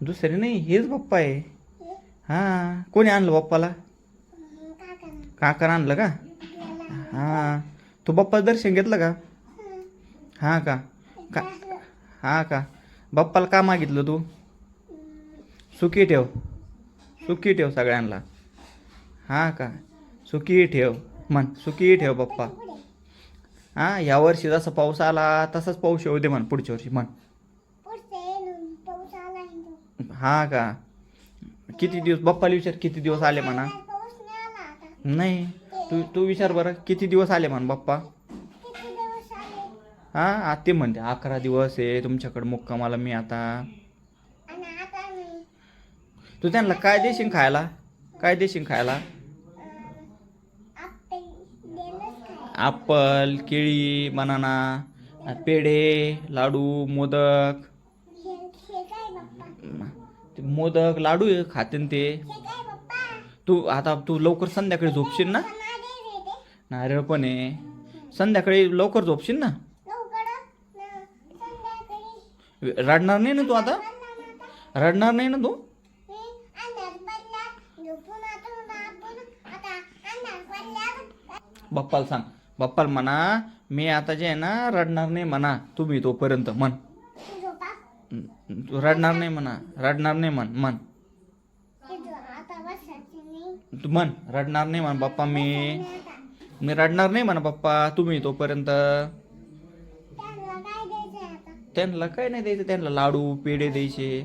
दुसरे नाही हेच बाप्पा आहे. हे? कोणी आणलं बाप्पाला? काका आणलं का? हां तू बाप्पा दर्शन घेतलं का? हं. का? हां का? बाप्पाला का मागितलं तू? सुखी ठेव. सुखी ठेव सगळ्यांना. हां का? सुखी ठेव. म्हण सुखी ठेव बाप्पा. हां या वर्षी जसा पाऊस आला तसाच पाऊस येऊ दे म्हण पुढच्या वर्षी म्हण पुढचे येऊन पाऊस आला आहे तो. हा का? किती दिवस बाप्पाला विचार किती दिवस आले म्हणा. नाही तू तू विचार बरं किती दिवस आले म्हण बाप्पा? हा हां ते म्हणते अकरा दिवस आहे तुमच्याकडे मुक्कामाला मी आता. तू त्यांना काय देशील खायला? काय देशील खायला? आपल ॲपल केळी बनाना पेढे लाडू मोदक. हे हे ते मोदक लाडू आहे खाते ते. तू आता तू लवकर संध्याकाळी झोपशील ना? नारळ पण आहे संध्याकाळी लवकर झोपशील ना? रडणार नाही ना तू आता? रडणार नाही ना तू? मी बाप्पाला सांग. बाप्पाला म्हणा मी आता जे आहे ना रडणार नाही म्हणा. तुम्ही तोपर्यंत म्हण. तू रडणार नाही म्हणा रडणार नाही म्हण म्हण. तू म्हण रडणार नाही म्हण बाप्पा मी मी रडणार नाही म्हणा बाप्पा तुम्ही तोपर्यंत. त्यांना काय नाही द्यायचं त्यांना लाडू पेढे द्यायचे.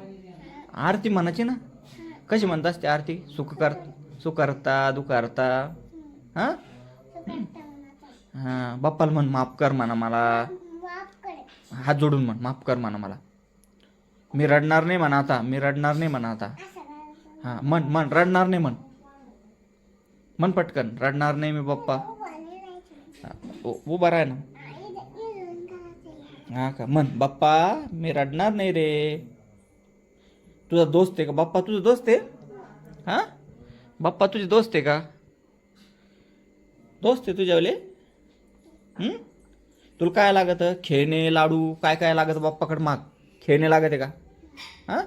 आरती म्हणायची ना? कशी म्हणत असते आरती? सुख कर सुकारता दुकारता हां? हां बाप्पाला म्हण माफ कर म्हणा मला. हात जोडून म्हण माफ कर म्हणा मला. मी रडणार नाही म्हणा आता मी रडणार नाही म्हणा आता. हां म्हण म्हण रडणार नाही म्हण. म्हण पटकन रडणार नाही मी बाप्पा उ- उभा राहा ना. हा का म्हण बाप्पा मी रडणार नाही रे. तुझा दोस्त आहे का? बाप्पा तुझा दोस्त आहे? हा? बाप्पा तुझे दोस्त आहे का? दोस्त आहे तुझ्यावले तुला काय लागत? खेळणे लाडू काय काय लागत बाप्पाकडे माग? खेळणे लागत आहे का? हां?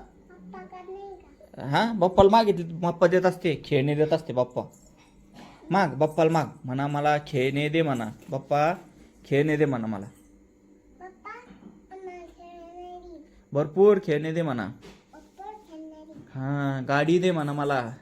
हां? बाप्पाला मागितली बाप्पा देत असते खेळणे देत असते बाप्पा. माग बाप्पाला माग. म्हणा मला खेळणे दे म्हणा. बाप्पा खेळणे दे म्हणा मला. भरपूर खेळणे दे म्हणा. हां गाडी दे म्हणा मला.